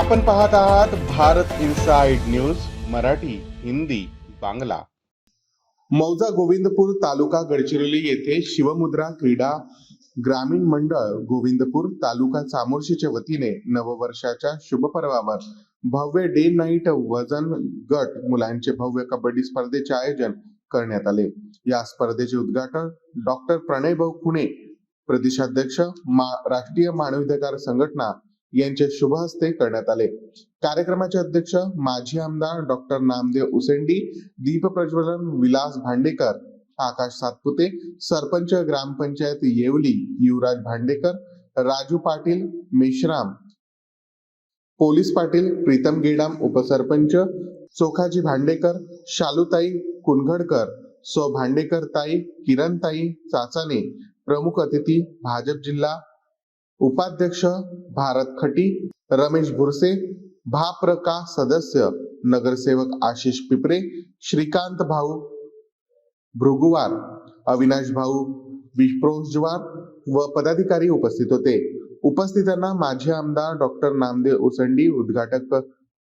आपण पाहत आहात भारत इनसाइड न्यूज मराठी हिंदी बांगला. मौजा गोविंदपूर तालुका गडचिरोली येथे शिवमुद्रा क्रीडा ग्रामीण मंडळ गोविंदपूर तालुका चामोर्शीच्या वतीने नववर्षाच्या शुभपर्वावर भव्य डे नाईट वजन गट मुलांचे भव्य कबड्डी स्पर्धेचे आयोजन करण्यात आले. या स्पर्धेचे उद्घाटन डॉक्टर प्रणय भाऊ खुणे प्रदेशाध्यक्ष मा राष्ट्रीय मानवाधिकार संघटना यांच्या शुभ हस्ते करण्यात आले. कार्यक्रमाचे अध्यक्ष माजी आमदार डॉक्टर नामदेव उसेंडी दीप प्रज्वलन विलास भांडेकर आकाश सातपुते सरपंच ग्रामपंचायत येवली युवराज भांडेकर राजू पाटील मेश्राम पोलीस पाटील प्रीतम गेडाम उपसरपंच चोखाजी भांडेकर शालूताई कुनघडकर सो भांडेकर ताई किरण ताई चाचाने प्रमुख अतिथी भाजप जिल्हा उपाध्यक्ष भारत खटी रमेश भुरसे भाप्रका सदस्य नगरसेवक आशिष पिपरे श्रीकांत भाऊ भृगुवार अविनाश भाऊ विप्रोजवार व पदाधिकारी उपस्थित होते. उपस्थितांना माजी आमदार डॉक्टर नामदेव उसंडी उद्घाटक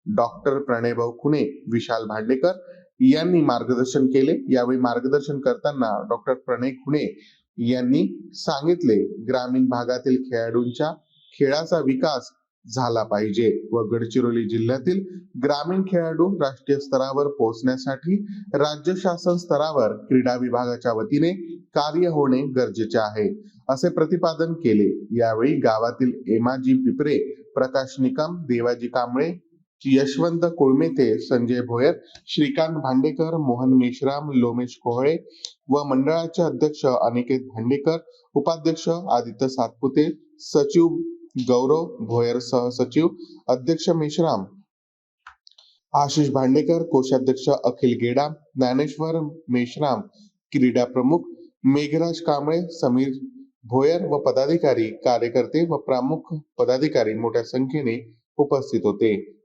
डॉक्टर प्रणयभाऊ खुणे विशाल भांडेकर यांनी मार्गदर्शन केले. यावेळी मार्गदर्शन करताना डॉक्टर प्रणय खुणे यांनी सांगितले ग्रामीण भागातील खेळाडूंच्या खेळाचा विकास झाला पाहिजे व गडचिरोली जिल्ह्यातील ग्रामीण खेळाडू राष्ट्रीय स्तरावर पोहोचण्यासाठी राज्य शासन स्तरावर क्रीडा विभागाच्या वतीने कार्य होणे गरजेचे आहे असे प्रतिपादन केले. यावेळी गावातील एमाजी पिपरे प्रकाश निकम देवाजी कांबळे यशवंत कुळमेते संजय भोयर श्रीकांत भांडेकर मोहन मेश्राम लोमेश कोहळे व मंडळाचे अध्यक्ष अनिकेत भांडेकर उपाध्यक्ष आदित्य सातपुते सचिव गौरव भोयर सहसचिव अध्यक्ष मेश्राम आशिष भांडेकर कोषाध्यक्ष अखिल गेडाम ज्ञानेश्वर मेश्राम क्रीडा प्रमुख मेघराज कांबळे समीर भोयर व पदाधिकारी कार्यकर्ते व प्रमुख पदाधिकारी मोठ्या संख्येने उपस्थित होते.